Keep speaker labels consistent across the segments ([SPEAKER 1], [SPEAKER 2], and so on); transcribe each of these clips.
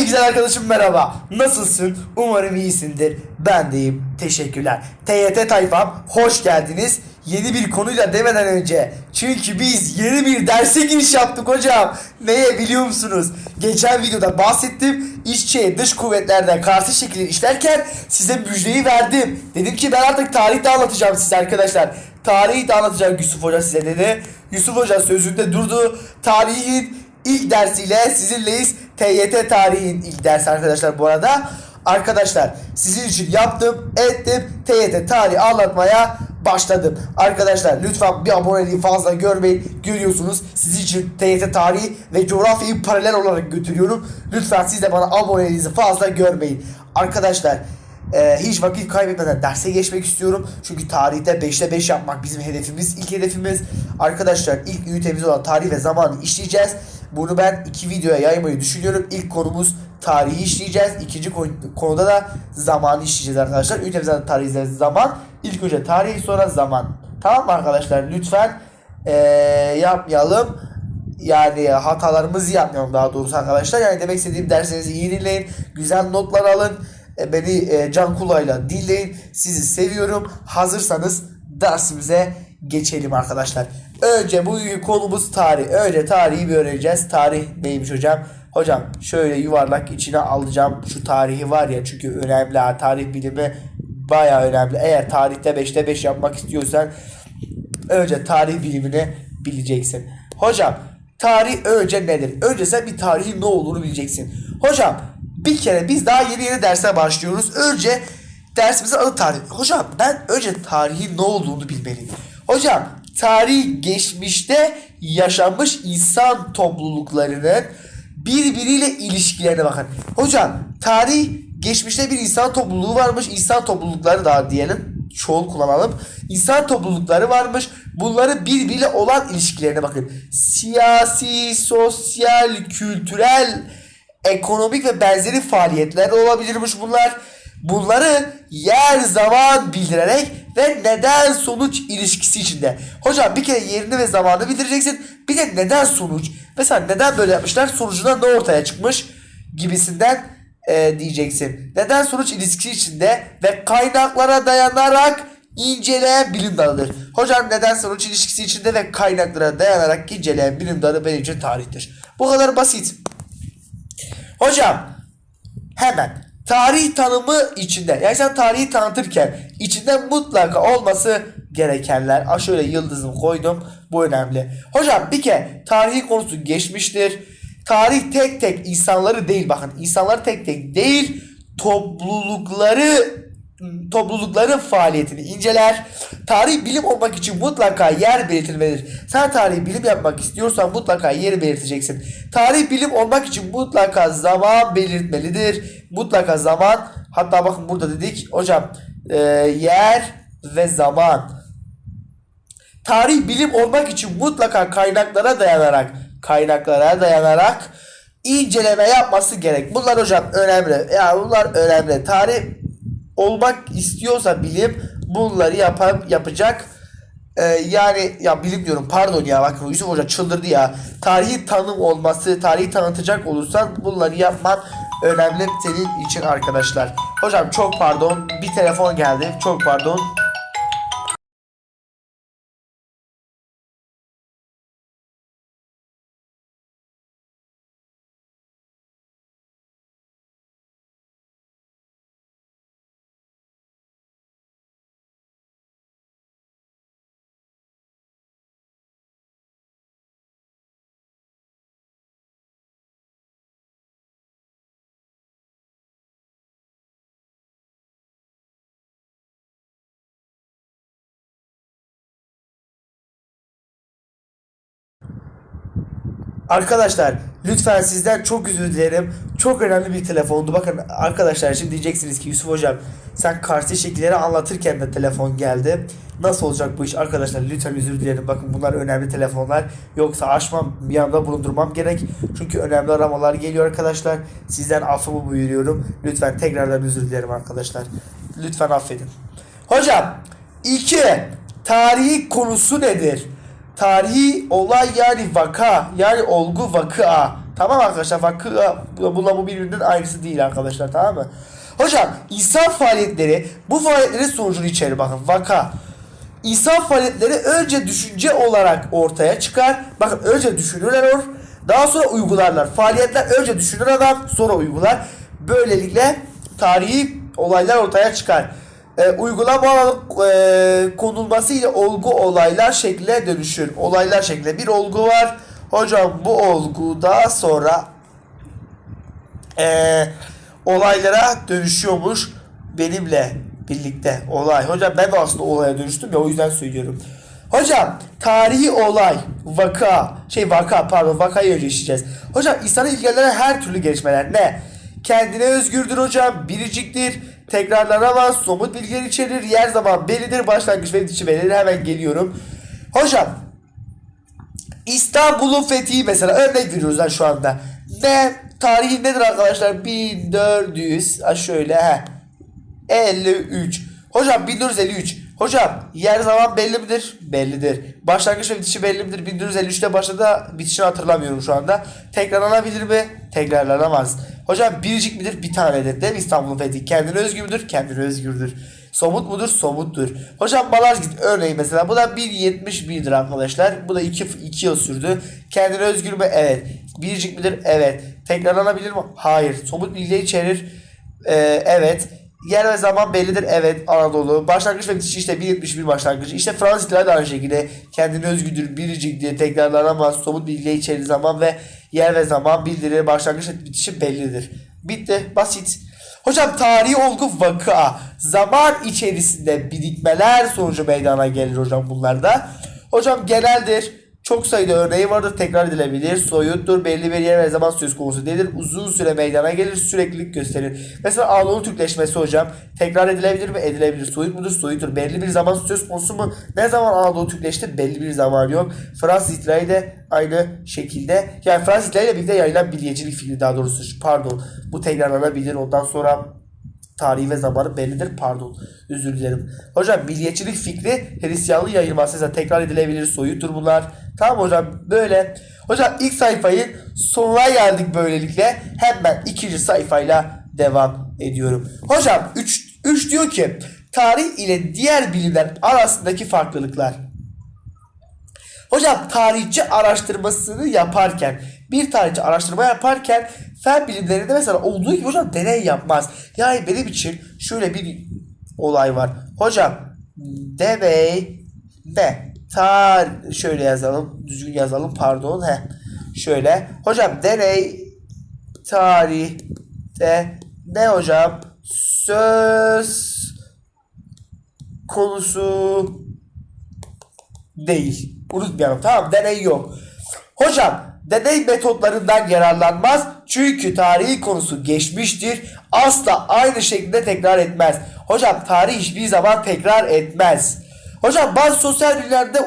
[SPEAKER 1] Ey güzel arkadaşım merhaba. Nasılsın? Umarım iyisindir. Ben deyim. Teşekkürler. TYT tayfam hoş geldiniz. Yeni bir konuyla demeden önce. Çünkü biz yeni bir derse giriş yaptık hocam. Neye biliyor musunuz? Geçen videoda bahsettim. İşçi dış kuvvetlerde karşı şekilde işlerken size müjdeyi verdim. Dedim ki ben artık tarih anlatacağım size arkadaşlar. Tarihi de anlatacak Yusuf Hoca size dedi. Yusuf Hoca sözünde durdu. Tarihin ilk dersiyle sizinleyiz. TYT tarihin ilk dersi arkadaşlar bu arada. Arkadaşlar sizin için yaptım, ettim. TYT tarihi anlatmaya başladım. Arkadaşlar lütfen bir aboneliği fazla görmeyin. Görüyorsunuz sizin için TYT tarihi ve coğrafyayı paralel olarak götürüyorum. Lütfen siz de bana aboneliğinizi fazla görmeyin. Arkadaşlar ee, hiç vakit kaybetmeden derse geçmek istiyorum. Çünkü tarihte 5'te 5 yapmak bizim hedefimiz. ilk hedefimiz. Arkadaşlar ilk ünitemiz olan tarih ve zamanı işleyeceğiz. Bunu ben iki videoya yaymayı düşünüyorum. İlk konumuz tarihi işleyeceğiz. İkinci konu- konuda da zamanı işleyeceğiz arkadaşlar. Ünitemizden tarih izleriz zaman. İlk önce tarihi sonra zaman. Tamam mı arkadaşlar? Lütfen ee, yapmayalım yani hatalarımızı yapmayalım daha doğrusu arkadaşlar. Yani demek istediğim derslerinizi iyi dinleyin. Güzel notlar alın. E, Beni e, can kulağıyla dinleyin. Sizi seviyorum. Hazırsanız dersimize geçelim arkadaşlar. Önce bugünkü konumuz tarih. Önce tarihi bir öğreneceğiz. Tarih neymiş hocam? Hocam şöyle yuvarlak içine alacağım şu tarihi var ya çünkü önemli ha. Tarih bilimi baya önemli. Eğer tarihte 5'te 5 yapmak istiyorsan önce tarih bilimini bileceksin. Hocam tarih önce nedir? Önce sen bir tarihin ne olduğunu bileceksin. Hocam bir kere biz daha yeni yeni derse başlıyoruz. Önce dersimizin adı tarih. Hocam ben önce tarihin ne olduğunu bilmeliyim. Hocam tarih geçmişte yaşanmış insan topluluklarının birbiriyle ilişkilerine bakın. Hocam tarih geçmişte bir insan topluluğu varmış. İnsan toplulukları da diyelim. Çoğul kullanalım. İnsan toplulukları varmış. Bunların birbiriyle olan ilişkilerine bakın. Siyasi, sosyal, kültürel, ekonomik ve benzeri faaliyetler olabilirmiş bunlar. Bunları yer zaman bildirerek ve neden sonuç ilişkisi içinde. Hocam bir kere yerini ve zamanı bildireceksin. Bir de neden sonuç. Mesela neden böyle yapmışlar sonucunda ne ortaya çıkmış gibisinden e, diyeceksin. Neden sonuç ilişkisi içinde ve kaynaklara dayanarak inceleyen bilim dalıdır. Hocam neden sonuç ilişkisi içinde ve kaynaklara dayanarak inceleyen bilim dalı benim için tarihtir. Bu kadar basit. Hocam hemen tarih tanımı içinde yani sen tarihi tanıtırken içinde mutlaka olması gerekenler. Ah şöyle yıldızımı koydum. Bu önemli. Hocam bir kere tarihi konusu geçmiştir. Tarih tek tek insanları değil bakın insanları tek tek değil toplulukları toplulukların faaliyetini inceler. Tarih bilim olmak için mutlaka yer belirtilmelidir. Sen tarih bilim yapmak istiyorsan mutlaka yeri belirteceksin. Tarih bilim olmak için mutlaka zaman belirtmelidir. Mutlaka zaman. Hatta bakın burada dedik hocam e, yer ve zaman. Tarih bilim olmak için mutlaka kaynaklara dayanarak kaynaklara dayanarak inceleme yapması gerek. Bunlar hocam önemli. Ya bunlar önemli. Tarih olmak istiyorsa bilim bunları yapar, yapacak. Ee, yani ya bilim diyorum pardon ya bakın Yusuf Hoca çıldırdı ya. Tarihi tanım olması, tarihi tanıtacak olursan bunları yapman önemli senin için arkadaşlar. Hocam çok pardon bir telefon geldi. Çok pardon. Arkadaşlar lütfen sizden çok özür dilerim. Çok önemli bir telefondu. Bakın arkadaşlar şimdi diyeceksiniz ki Yusuf hocam sen karşı şekilleri anlatırken de telefon geldi. Nasıl olacak bu iş arkadaşlar lütfen özür dilerim. Bakın bunlar önemli telefonlar. Yoksa açmam bir anda bulundurmam gerek. Çünkü önemli aramalar geliyor arkadaşlar. Sizden affımı buyuruyorum. Lütfen tekrardan özür dilerim arkadaşlar. Lütfen affedin. Hocam 2. Tarihi konusu nedir? Tarihi olay yani vaka yani olgu vakıa. Tamam arkadaşlar vakı bununla bu birbirinin aynısı değil arkadaşlar tamam mı? Hocam insan faaliyetleri bu faaliyetlerin sonucunu içerir bakın vaka. İnsan faaliyetleri önce düşünce olarak ortaya çıkar. Bakın önce düşünürler or. Daha sonra uygularlar. Faaliyetler önce düşünür adam sonra uygular. Böylelikle tarihi olaylar ortaya çıkar. E, uygulama e, konulması ile olgu olaylar şekline dönüşür. Olaylar şeklinde bir olgu var. Hocam bu olgu daha sonra e, olaylara dönüşüyormuş benimle birlikte olay. Hocam ben de aslında olaya dönüştüm ya o yüzden söylüyorum. Hocam tarihi olay, vaka, şey vaka pardon vakayı önce. Hocam insanı ilgilendiren her türlü gelişmeler ne? Kendine özgürdür hocam, biriciktir, tekrarlanamaz, somut bilgiler içerir, yer zaman bellidir, başlangıç ve bitişi bellidir. Hemen geliyorum. Hocam İstanbul'un fethi mesela örnek veriyoruz lan şu anda. Ne? Tarihi nedir arkadaşlar? 1400 ha şöyle he. 53. Hocam 1453. Hocam yer zaman belli midir? Bellidir. Başlangıç ve bitişi belli midir? 1453'te başladı bitişini hatırlamıyorum şu anda. Tekrarlanabilir mi? Tekrarlanamaz. Hocam biricik midir? Bir tanedir mi İstanbul'un fethi? Kendine özgü müdür? Kendine özgürdür. Somut mudur? Somuttur. Hocam Malazgirt örneği mesela bu da 1.71'dir arkadaşlar. Bu da 2, 2 yıl sürdü. Kendine özgür mü? Evet. Biricik midir? Evet. Tekrarlanabilir mi? Hayır. Somut bilgi içerir. Ee, evet. Yer ve zaman bellidir. Evet Anadolu. Başlangıç ve bitiş işte 1.71 başlangıcı. İşte Fransız de aynı şekilde kendine özgüdür, biricik diye tekrarlanamaz. Somut bilgiyle içerir zaman ve yer ve zaman bildirir. Başlangıç ve bitişi bellidir. Bitti. Basit. Hocam tarihi olgu vaka. Zaman içerisinde birikmeler sonucu meydana gelir hocam bunlarda. Hocam geneldir. Çok sayıda örneği vardır. Tekrar edilebilir. Soyuttur. Belli bir yer ve zaman söz konusu değildir. Uzun süre meydana gelir. Süreklilik gösterir. Mesela Anadolu Türkleşmesi hocam. Tekrar edilebilir mi? Edilebilir. Soyut mudur? Soyuttur. Belli bir zaman söz konusu mu? Ne zaman Anadolu Türkleşti? Belli bir zaman yok. Fransız ihtilali de aynı şekilde. Yani Fransız ihtilaliyle birlikte yayılan milliyetçilik fikri daha doğrusu. Pardon. Bu tekrarlanabilir. Ondan sonra tarihi ve zamanı bellidir. Pardon. Özür dilerim. Hocam milliyetçilik fikri Hristiyanlığı yayılması. Mesela tekrar edilebilir. Soyuttur bunlar. Tamam hocam böyle. Hocam ilk sayfayı sonuna geldik böylelikle. Hemen ikinci sayfayla devam ediyorum. Hocam 3 3 diyor ki tarih ile diğer bilimler arasındaki farklılıklar. Hocam tarihçi araştırmasını yaparken bir tarihçi araştırma yaparken fen bilimlerinde mesela olduğu gibi hocam deney yapmaz. Yani benim için şöyle bir olay var. Hocam deney ne? Tar şöyle yazalım. Düzgün yazalım pardon. He. Şöyle. Hocam deney tarihte ne hocam? Söz konusu değil. Unutmayalım tamam deney yok. Hocam deney metotlarından yararlanmaz çünkü tarihi konusu geçmiştir. Asla aynı şekilde tekrar etmez. Hocam tarih hiçbir zaman tekrar etmez. Hocam bazı sosyal bilimlerde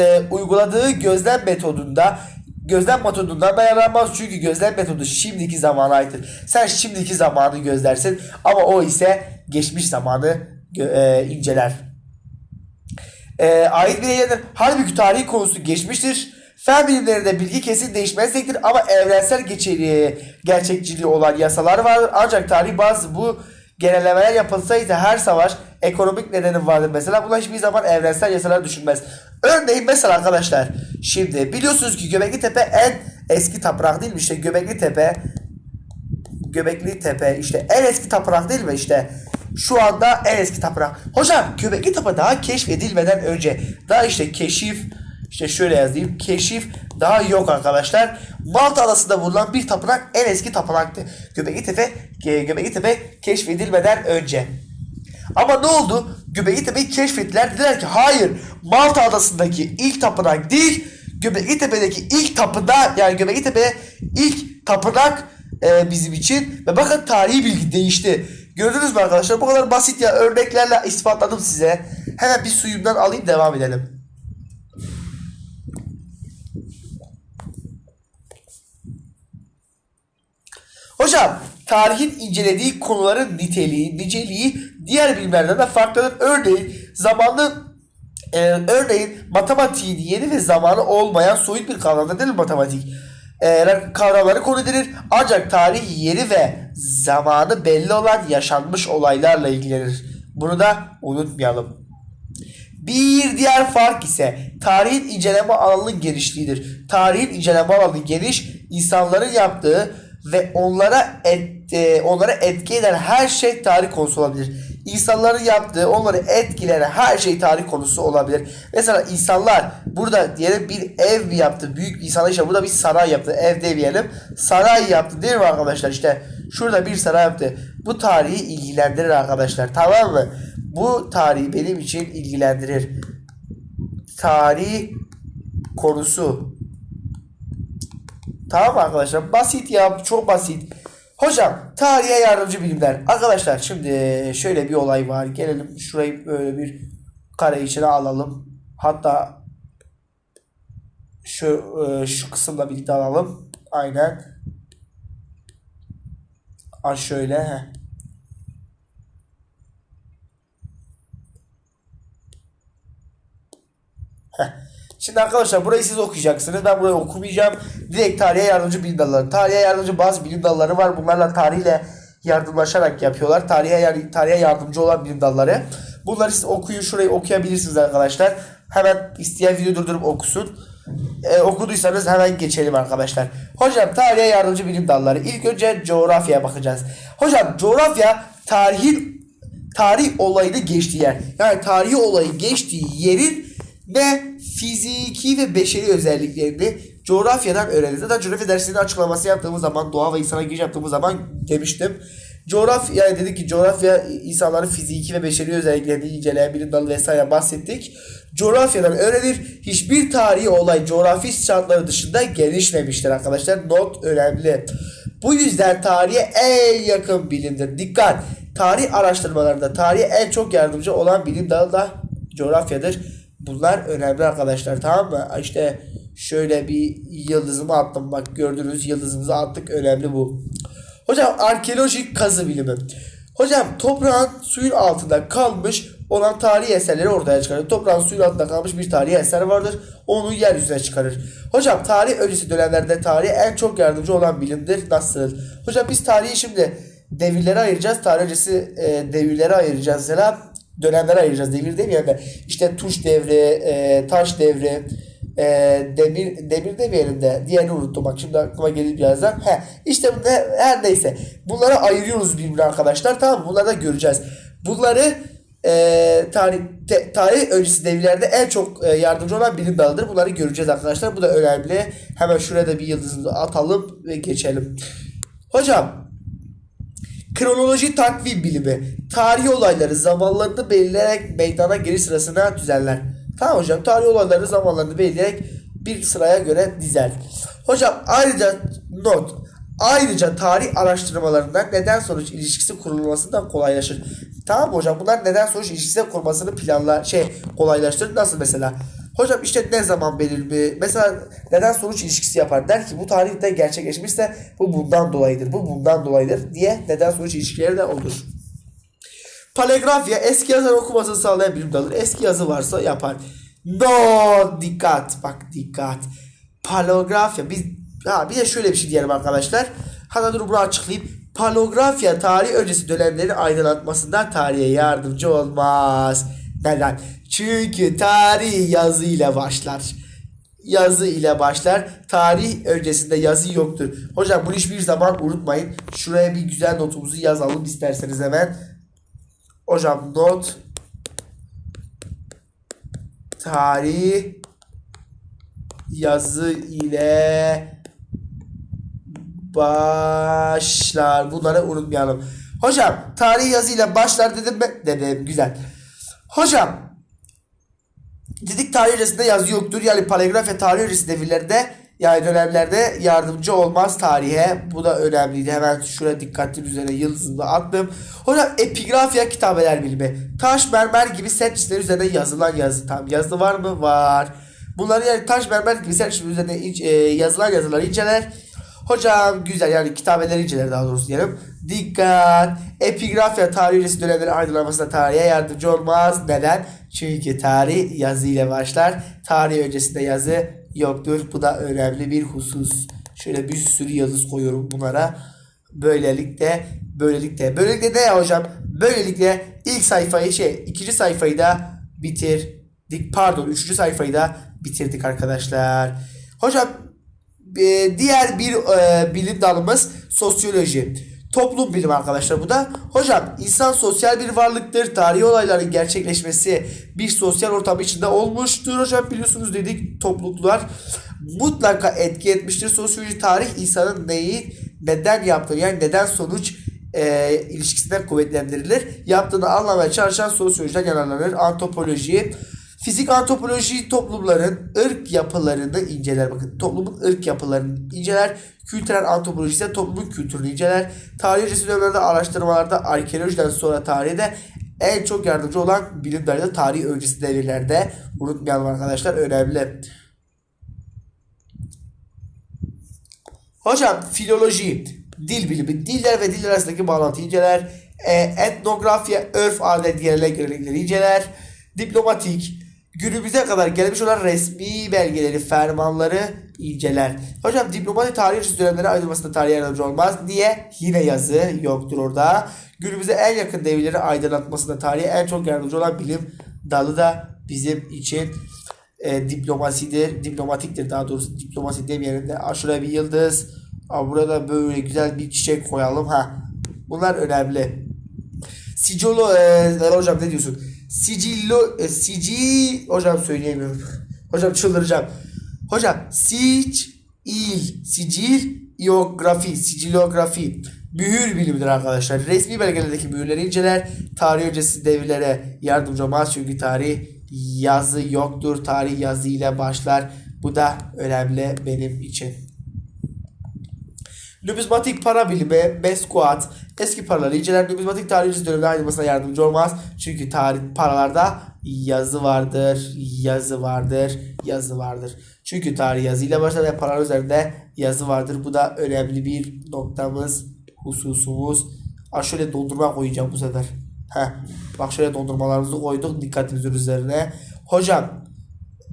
[SPEAKER 1] e, uyguladığı gözlem metodunda gözlem metodundan da yararlanmaz çünkü gözlem metodu şimdiki zamana aittir. Sen şimdiki zamanı gözlersin ama o ise geçmiş zamanı e, inceler e, ait bir yayındır. Halbuki tarihi konusu geçmiştir. Fen bilimlerinde bilgi kesin değişmezliktir ama evrensel geçerliği, gerçekçiliği olan yasalar vardır. Ancak tarih bazı bu genellemeler yapılsaydı her savaş ekonomik nedeni vardır. Mesela buna hiçbir zaman evrensel yasalar düşünmez. Örneğin mesela arkadaşlar şimdi biliyorsunuz ki Göbekli Tepe en eski tapınak değil mi? İşte Göbekli Tepe Göbekli Tepe işte en eski tapınak değil mi işte şu anda en eski tapınak. Hocam Göbekli Tepe daha keşfedilmeden önce daha işte keşif işte şöyle yazayım keşif daha yok arkadaşlar. Malta adasında bulunan bir tapınak en eski tapınaktı. Göbekli Tepe Göbekli Tepe keşfedilmeden önce. Ama ne oldu? Göbekli Tepe'yi keşfettiler. Dediler ki hayır Malta adasındaki ilk tapınak değil Göbekli Tepe'deki ilk tapınak yani Göbekli Tepe ilk tapınak e, bizim için ve bakın tarihi bilgi değişti. Gördünüz mü arkadaşlar? Bu kadar basit ya örneklerle ispatladım size. Hemen bir suyumdan alayım devam edelim. Hocam tarihin incelediği konuların niteliği, niceliği diğer bilimlerden de farklıdır. Örneğin zamanlı e, örneğin matematiğin yeni ve zamanı olmayan soyut bir kavramdır değil mi matematik? e, kavramları konu edilir. Ancak tarih yeri ve zamanı belli olan yaşanmış olaylarla ilgilenir. Bunu da unutmayalım. Bir diğer fark ise tarihin inceleme alanının genişliğidir. Tarihin inceleme alanı geniş, insanların yaptığı ve onlara et, e, onlara etki eden her şey tarih konusu olabilir. İnsanların yaptığı, onları etkileyen her şey tarih konusu olabilir. Mesela insanlar burada diyelim bir ev mi yaptı? Büyük insanlar işte burada bir saray yaptı. Ev demeyelim. Saray yaptı değil mi arkadaşlar? İşte şurada bir saray yaptı. Bu tarihi ilgilendirir arkadaşlar. Tamam mı? Bu tarihi benim için ilgilendirir. Tarih konusu. Tamam arkadaşlar? Basit ya. Çok basit. Hocam tarihe yardımcı bilimler. Arkadaşlar şimdi şöyle bir olay var. Gelelim şurayı böyle bir kare içine alalım. Hatta şu e, şu kısımla birlikte alalım. Aynen. Ha şöyle. Heh. Heh. Şimdi arkadaşlar burayı siz okuyacaksınız. Ben burayı okumayacağım. Direkt tarihe yardımcı bilim dalları. Tarihe yardımcı bazı bilim dalları var. Bunlarla tarihle yardımlaşarak yapıyorlar. Tarihe, yar- tarihe yardımcı olan bilim dalları. Bunları siz okuyun. Şurayı okuyabilirsiniz arkadaşlar. Hemen isteyen video durdurup okusun. Ee, okuduysanız hemen geçelim arkadaşlar. Hocam tarihe yardımcı bilim dalları. İlk önce coğrafyaya bakacağız. Hocam coğrafya tarihin tarih olayını geçtiği yer. Yani tarihi olayı geçtiği yerin ve fiziki ve beşeri özelliklerini coğrafyadan öğreniriz. Zaten coğrafya dersinin açıklaması yaptığımız zaman, doğa ve insana giriş yaptığımız zaman demiştim. Coğrafya yani dedik ki coğrafya insanların fiziki ve beşeri özelliklerini inceleyen bilim dalı vesaire bahsettik. Coğrafyadan öğrenir. Hiçbir tarihi olay coğrafi şartları dışında gelişmemiştir arkadaşlar. Not önemli. Bu yüzden tarihe en yakın bilimdir. Dikkat! Tarih araştırmalarında tarihe en çok yardımcı olan bilim dalı da coğrafyadır. Bunlar önemli arkadaşlar tamam mı? İşte şöyle bir yıldızımı attım bak gördünüz yıldızımızı attık önemli bu. Hocam arkeolojik kazı bilimi. Hocam toprağın suyun altında kalmış olan tarihi eserleri ortaya çıkarır. Toprağın suyun altında kalmış bir tarihi eser vardır. Onu yeryüzüne çıkarır. Hocam tarih öncesi dönemlerde tarihe en çok yardımcı olan bilimdir. Nasıl? Hocam biz tarihi şimdi devirlere ayıracağız. Tarih öncesi e, devirlere ayıracağız. Mesela dönemlere ayıracağız. Devir demeyelim de işte tuş devri, e, taş devri, e, demir demir demeyelim de diğerini unuttum bak şimdi aklıma gelir birazdan. He, işte bu ne- her neyse bunları ayırıyoruz birbirine arkadaşlar tamam mı? Bunları da göreceğiz. Bunları e, tarih te- tarih öncesi devirlerde en çok e, yardımcı olan bilim dalıdır. Bunları göreceğiz arkadaşlar. Bu da önemli. Hemen şuraya da bir yıldızımızı atalım ve geçelim. Hocam Kronoloji takvim bilimi. Tarihi olayları zamanlarını belirleyerek meydana geliş sırasına düzenler. Tamam hocam tarihi olayları zamanlarını belirleyerek bir sıraya göre dizer. Hocam ayrıca not. Ayrıca tarih araştırmalarında neden sonuç ilişkisi kurulmasından kolaylaşır. Tamam hocam bunlar neden sonuç ilişkisi kurmasını planlar şey kolaylaştırır. Nasıl mesela? Hocam işte ne zaman belirli mesela neden sonuç ilişkisi yapar der ki bu tarihte gerçekleşmişse bu bundan dolayıdır bu bundan dolayıdır diye neden sonuç ilişkileri de olur. Palegrafya eski yazar okumasını sağlayan bilim dalıdır. Eski yazı varsa yapar. No dikkat bak dikkat. Palografya biz ha bir de şöyle bir şey diyelim arkadaşlar. Hatta dur bunu açıklayayım. Palografya tarih öncesi dönemleri aydınlatmasında tarihe yardımcı olmaz. Neden? Çünkü tarih yazı ile başlar. Yazı ile başlar. Tarih öncesinde yazı yoktur. Hocam bunu hiçbir zaman unutmayın. Şuraya bir güzel notumuzu yazalım isterseniz hemen. Hocam not tarih yazı ile başlar. Bunları unutmayalım. Hocam tarih yazı ile başlar dedim mi? Dedim. Güzel. Hocam dedik tarih öncesinde yazı yoktur. Yani palegraf ve tarih öncesi devirlerde yani dönemlerde yardımcı olmaz tarihe. Bu da önemliydi. Hemen şuraya dikkatli üzerine yıldızını attım. Hocam epigrafya kitabeler bilimi. Taş, mermer gibi sert cisimler üzerine yazılan yazı. Tam yazı var mı? Var. Bunları yani taş, mermer gibi sert cisimler üzerine ince- e, yazılan yazıları inceler. Hocam güzel yani kitabeleri inceler daha doğrusu diyelim. Dikkat! Epigrafya tarih öncesi dönemleri aydınlanmasında tarihe yardımcı olmaz. Neden? Çünkü tarih yazı ile başlar. Tarih öncesinde yazı yoktur. Bu da önemli bir husus. Şöyle bir sürü yıldız koyuyorum bunlara. Böylelikle böylelikle böylelikle ne hocam? Böylelikle ilk sayfayı şey ikinci sayfayı da bitirdik. Pardon üçüncü sayfayı da bitirdik arkadaşlar. Hocam e, diğer bir e, bilim dalımız sosyoloji. Toplum bilimi arkadaşlar bu da. Hocam insan sosyal bir varlıktır. Tarihi olayların gerçekleşmesi bir sosyal ortam içinde olmuştur. Hocam biliyorsunuz dedik topluluklar mutlaka etki etmiştir. Sosyoloji tarih insanın neyi neden yaptığı yani neden sonuç e, ilişkisinden kuvvetlendirilir. Yaptığını anlamaya çalışan sosyolojiden yararlanır. Antropoloji Fizik antropoloji toplumların ırk yapılarını inceler. Bakın toplumun ırk yapılarını inceler. Kültürel antropoloji ise toplumun kültürünü inceler. Tarih öncesi dönemlerde araştırmalarda arkeolojiden sonra tarihte en çok yardımcı olan bilim dalı da tarih öncesi devirlerde. Unutmayalım arkadaşlar önemli. Hocam filoloji, dil bilimi, diller ve diller arasındaki bağlantıyı inceler. E, etnografya, örf, adet, gelenek, görenekleri inceler. Diplomatik, günümüze kadar gelmiş olan resmi belgeleri, fermanları inceler. Hocam diplomatik tarih öncesi dönemlere ayrılmasında tarihe yardımcı olmaz diye yine yazı yoktur orada. Günümüze en yakın devirleri aydınlatmasında tarihe en çok yardımcı olan bilim dalı da bizim için e, diplomasidir, diplomatiktir daha doğrusu diplomasi demeyelim de şuraya bir yıldız, Aa, burada böyle güzel bir çiçek koyalım ha. Bunlar önemli. Sicilo e, hocam ne diyorsun? Sicillo e, sici hocam söyleyemiyorum. Hocam çıldıracağım. Hocam sic il sicil iografi sicilografi mühür bilimidir arkadaşlar. Resmi belgelerdeki mühürleri inceler. Tarih öncesi devirlere yardımcı olmaz çünkü tarih yazı yoktur. Tarih yazı ile başlar. Bu da önemli benim için. Numizmatik para bilimi, meskuat, eski paraları inceler. Numizmatik tarih öncesi dönemde ayrılmasına yardımcı olmaz. Çünkü tarih paralarda yazı vardır, yazı vardır, yazı vardır. Çünkü tarih yazıyla başlar ve paralar üzerinde yazı vardır. Bu da önemli bir noktamız, hususumuz. Aa, şöyle dondurma koyacağım bu sefer. Heh. Bak şöyle dondurmalarımızı koyduk dikkatimizin üzerine. Hocam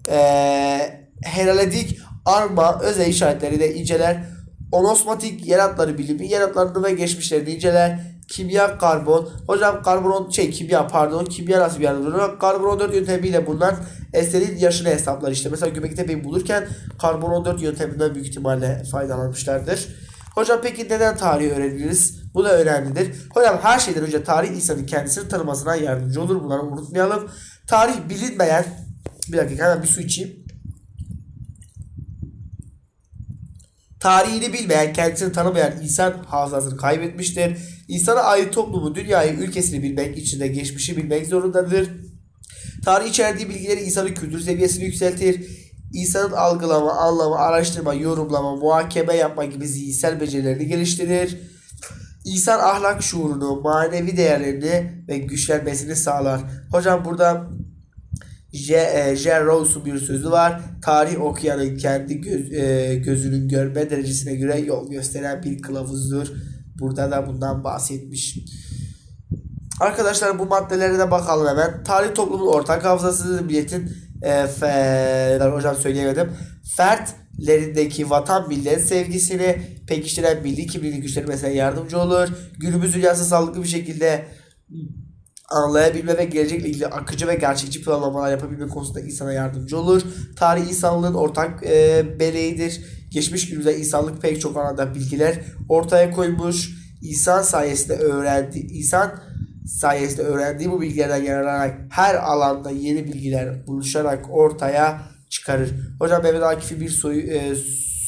[SPEAKER 1] ee, heraledik arma özel işaretleri de inceler. Onosmatik yer hatları bilimi yer ve geçmişlerini inceler. Kimya karbon. Hocam karbon şey kimya pardon kimya nasıl bir yardımcı olur? Karbon 14 yöntemiyle bulunan eserin yaşını hesaplar işte. Mesela Göbektepe'yi bulurken karbon 14 yönteminden büyük ihtimalle faydalanmışlardır. Hocam peki neden tarihi öğreniriz? Bu da önemlidir. Hocam her şeyden önce tarih insanın kendisini tanımasına yardımcı olur. Bunları unutmayalım. Tarih bilinmeyen bir dakika hemen bir su içeyim. Tarihini bilmeyen, kendisini tanımayan insan hafızasını kaybetmiştir. İnsana ait toplumu, dünyayı, ülkesini bilmek, içinde geçmişi bilmek zorundadır. Tarih içerdiği bilgileri insanın kültür seviyesini yükseltir. İnsanın algılama, anlama, araştırma, yorumlama, muhakeme yapma gibi zihinsel becerilerini geliştirir. İnsan ahlak şuurunu, manevi değerlerini ve güçlenmesini sağlar. Hocam burada J. E, J. Bir sözü var. Tarih okuyanın kendi göz, e, gözünün görme derecesine göre yol gösteren bir kılavuzdur. Burada da bundan bahsetmiş. Arkadaşlar bu maddelere de bakalım hemen. Tarih toplumun ortak hafızasıdır. Milletin e, fe, hocam söyleyemedim. Fertlerindeki vatan millet sevgisini pekiştiren milli kimliğini güçlenmesine yardımcı olur. Günümüz dünyası sağlıklı bir şekilde anlayabilme ve gelecekle ilgili akıcı ve gerçekçi planlamalar yapabilme konusunda insana yardımcı olur. Tarih insanlığın ortak e, beleğidir. Geçmiş günümüzde insanlık pek çok alanda bilgiler ortaya koymuş. İnsan sayesinde öğrendi. İnsan sayesinde öğrendiği bu bilgilerden yararlanarak her alanda yeni bilgiler buluşarak ortaya çıkarır. Hocam Mehmet Akif'in bir soyu, e,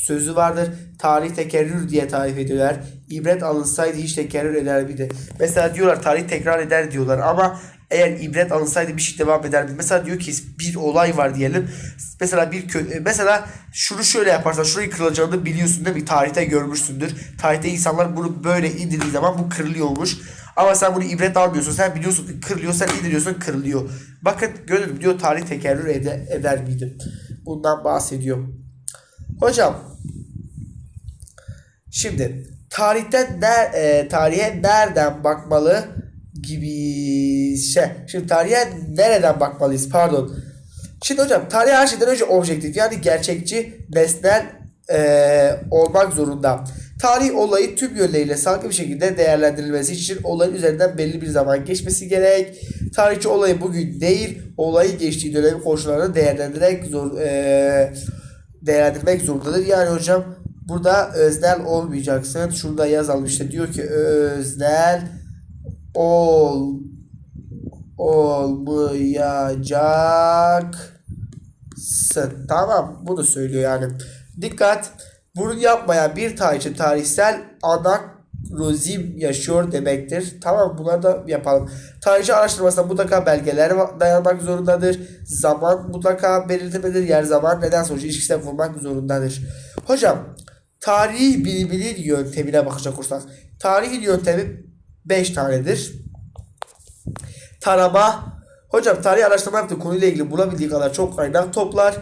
[SPEAKER 1] sözü vardır. Tarih tekerrür diye tarif ediyorlar. İbret alınsaydı hiç tekerrür eder miydi? Mesela diyorlar tarih tekrar eder diyorlar ama eğer ibret alınsaydı bir şey devam eder mi? Mesela diyor ki bir olay var diyelim. Mesela bir kö mesela şunu şöyle yaparsan şurayı kırılacağını biliyorsun değil mi? Tarihte görmüşsündür. Tarihte insanlar bunu böyle indirdiği zaman bu kırılıyormuş. Ama sen bunu ibret almıyorsun. Sen biliyorsun ki kırılıyor. Sen indiriyorsun kırılıyor. Bakın mü diyor tarih tekerrür ede eder miydi? Bundan bahsediyor. Hocam Şimdi tarihten ner, e, tarihe nereden bakmalı gibi şey. Şimdi tarihe nereden bakmalıyız? Pardon. Şimdi hocam tarih her şeyden önce objektif yani gerçekçi, nesnel eee, olmak zorunda. Tarih olayı tüm yönleriyle sağlıklı bir şekilde değerlendirilmesi için olayın üzerinden belli bir zaman geçmesi gerek. Tarihçi olayı bugün değil, olayı geçtiği dönemin koşullarını değerlendirerek zor, eee, değerlendirmek zorundadır. Yani hocam burada öznel olmayacaksın. Şurada yazalım işte diyor ki öznel ol olmayacaksın. Tamam bunu söylüyor yani. Dikkat bunu yapmayan bir tarihçi tarihsel anakrozim yaşıyor demektir. Tamam bunları da yapalım. Tarihçi araştırmasında mutlaka belgeler dayanmak zorundadır. Zaman mutlaka belirtilmelidir. Yer zaman neden sonuç ilişkisine kurmak zorundadır. Hocam tarihi biliminin yöntemine bakacak olursak. Tarihin yöntemi 5 tanedir. Tarama. Hocam tarih araştırma yaptığı konuyla ilgili bulabildiği kadar çok kaynak toplar.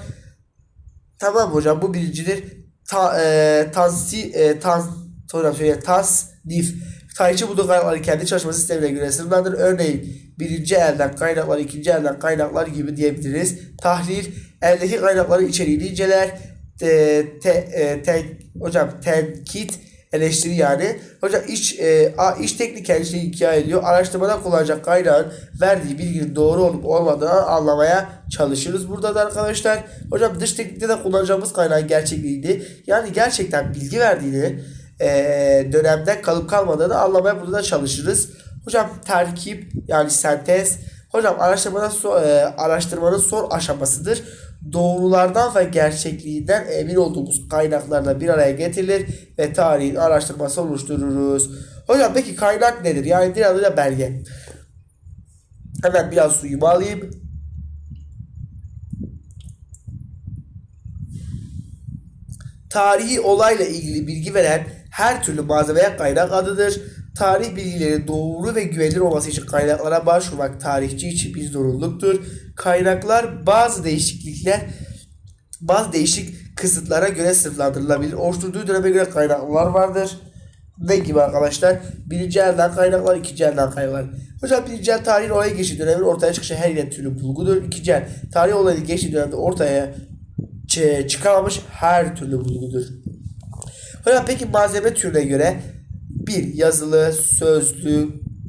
[SPEAKER 1] Tamam hocam bu birincidir. Ta, e, tansi, e, tan, hocam şöyle tasnif. Tarihçi bulduğu kaynakları kendi çalışma sistemine göre sınırlandırır. Örneğin birinci elden kaynaklar, ikinci elden kaynaklar gibi diyebiliriz. Tahlil, eldeki kaynakların içeriğini inceler. Te, te, e, te, hocam tenkit, eleştiri yani. Hocam iş, e, a, iş teknik kendisini hikaye ediyor. Araştırmada kullanacak kaynağın verdiği bilginin doğru olup olmadığını anlamaya çalışırız. Burada da arkadaşlar hocam dış teknikte de kullanacağımız kaynağın gerçekliğini yani gerçekten bilgi verdiğini e, dönemde kalıp kalmadığını anlamaya burada da çalışırız. Hocam terkip yani sentez Hocam araştırmanın, so- e, araştırmanın son aşamasıdır. Doğrulardan ve gerçekliğinden emin olduğumuz kaynaklarla bir araya getirilir ve tarihin araştırması oluştururuz. Hocam peki kaynak nedir? Yani diğer adıyla belge. Hemen biraz suyumu alayım. Tarihi olayla ilgili bilgi veren her türlü malzemeye kaynak adıdır. Tarih bilgileri doğru ve güvenilir olması için kaynaklara başvurmak tarihçi için bir zorunluluktur. Kaynaklar bazı değişiklikler bazı değişik kısıtlara göre sınıflandırılabilir. Oluşturduğu döneme göre kaynaklar vardır. Ne gibi arkadaşlar? Birinci elden kaynaklar, ikinci elden kaynaklar. Hocam birinci el tarihin olaya geçtiği dönemin ortaya çıkışı her yine türlü bulgudur. İkinci el tarih olayı geçtiği dönemde ortaya çı- çıkamamış her türlü bulgudur. Hocam peki malzeme türüne göre bir yazılı, sözlü,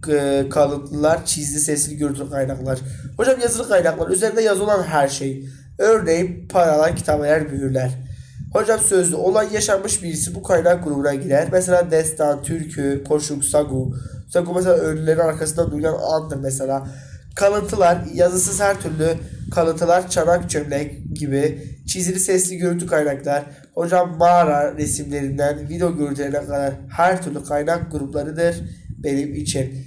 [SPEAKER 1] e, kalıntılar, çizgi, sesli, görüntülü kaynaklar. Hocam yazılı kaynaklar üzerinde yazı olan her şey. Örneğin paralar, kitabeler, mühürler. Hocam sözlü olan yaşanmış birisi bu kaynak grubuna girer. Mesela destan, türkü, koşuk, sagu. Sagu mesela ölülerin arkasında duyulan andır mesela. Kalıntılar, yazısız her türlü kalıntılar, çanak, çömlek gibi çizili sesli görüntü kaynaklar. Hocam mağara resimlerinden video görüntülerine kadar her türlü kaynak gruplarıdır benim için.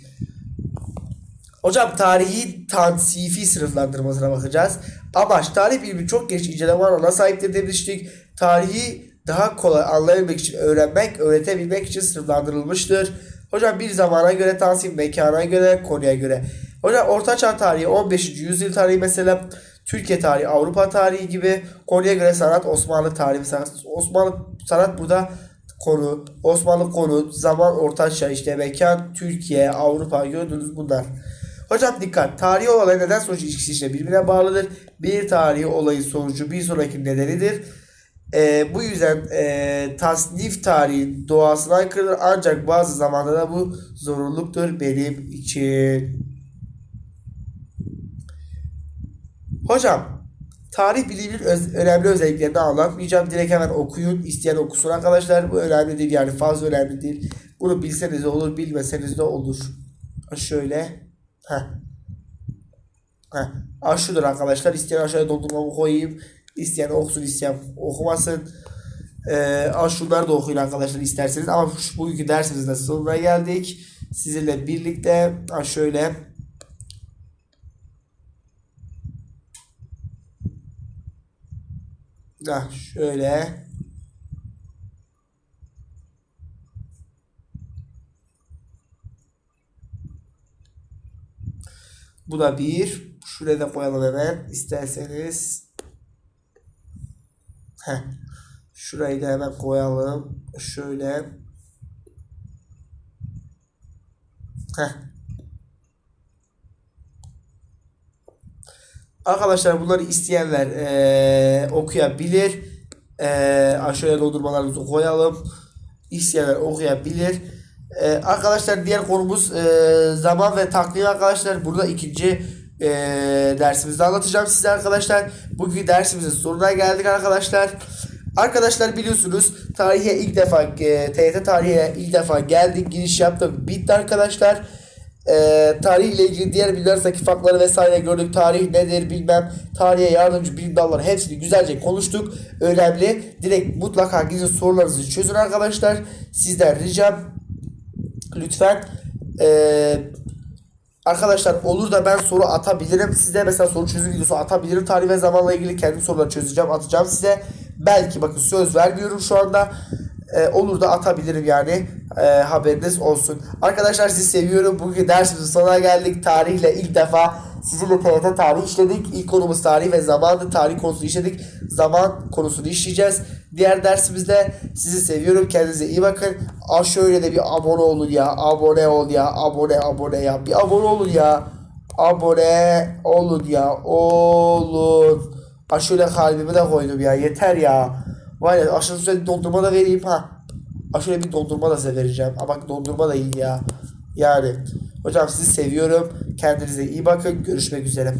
[SPEAKER 1] Hocam tarihi tansifi sınıflandırmasına bakacağız. Amaç tarih bilimi çok geniş inceleme alanına sahiptir demiştik. Tarihi daha kolay anlayabilmek için öğrenmek, öğretebilmek için sınıflandırılmıştır. Hocam bir zamana göre tansif, mekana göre, konuya göre. Hocam Ortaçağ tarihi, 15. yüzyıl tarihi mesela Türkiye tarihi, Avrupa tarihi gibi konuya göre sanat, Osmanlı tarihi mesela Osmanlı sanat burada konu, Osmanlı konu, zaman ortaçağ işte mekan, Türkiye, Avrupa gördünüz bunlar. Hocam dikkat. Tarihi olay neden sonuç ilişkisi işte birbirine bağlıdır. Bir tarihi olayın sonucu bir sonraki nedenidir. Ee, bu yüzden e, tasnif tarihin doğasına aykırıdır. Ancak bazı zamanlarda bu zorunluluktur benim için. Hocam tarih biliminin öz- önemli özelliklerini anlatmayacağım. Direkt hemen okuyun. İsteyen okusun arkadaşlar. Bu önemli değil yani fazla önemli değil. Bunu bilseniz de olur bilmeseniz de olur. Şöyle. Heh. Heh. Aa, şudur arkadaşlar. İsteyen aşağıya doldurmamı koyayım. İsteyen okusun isteyen okumasın. Ee, aa, şunları da okuyun arkadaşlar isterseniz. Ama şu, bugünkü dersimizde sonuna geldik. Sizinle birlikte şöyle Ah şöyle. Bu da bir. Şuraya da koyalım hemen isterseniz. Heh. Şurayı da hemen koyalım. Şöyle. Heh. Arkadaşlar bunları isteyenler eee, okuyabilir. Ee, aşağıya dondurmalarımızı koyalım. İsteyenler okuyabilir. Ee, arkadaşlar diğer konumuz e, zaman ve takvim arkadaşlar. Burada ikinci e, dersimizde anlatacağım size arkadaşlar. Bugün dersimizin sonuna geldik arkadaşlar. Arkadaşlar biliyorsunuz tarihe ilk defa e, TYT tarihe ilk defa geldik giriş yaptık bitti arkadaşlar. E, tarihle ilgili diğer bilgilerindeki farkları vesaire gördük. Tarih nedir bilmem. Tarihe yardımcı bilim dalları hepsini güzelce konuştuk. Önemli. Direkt mutlaka gidin sorularınızı çözün arkadaşlar. Sizden ricam lütfen eee Arkadaşlar olur da ben soru atabilirim. Size mesela soru çözüm videosu atabilirim. Tarih ve zamanla ilgili kendi soruları çözeceğim, atacağım size. Belki bakın söz vermiyorum şu anda. Ee, olur da atabilirim yani. Ee, haberiniz olsun. Arkadaşlar sizi seviyorum. Bugün dersimizin sonuna geldik. Tarihle ilk defa sizinle TRT tarih işledik. İlk konumuz tarih ve zamandı. Tarih konusunu işledik. Zaman konusunu işleyeceğiz. Diğer dersimizde sizi seviyorum. Kendinize iyi bakın. Aa şöyle de bir abone olun ya. Abone ol ya. Abone abone ya. Bir abone olun ya. Abone olun ya. Olun. Aa şöyle kalbimi de koydum ya. Yeter ya. Var ya aşırı sürekli dondurma da vereyim ha. Şöyle bir dondurma da size vereceğim. Aa bak dondurma da iyi ya. Yani. Hocam sizi seviyorum. Kendinize iyi bakın. Görüşmek üzere.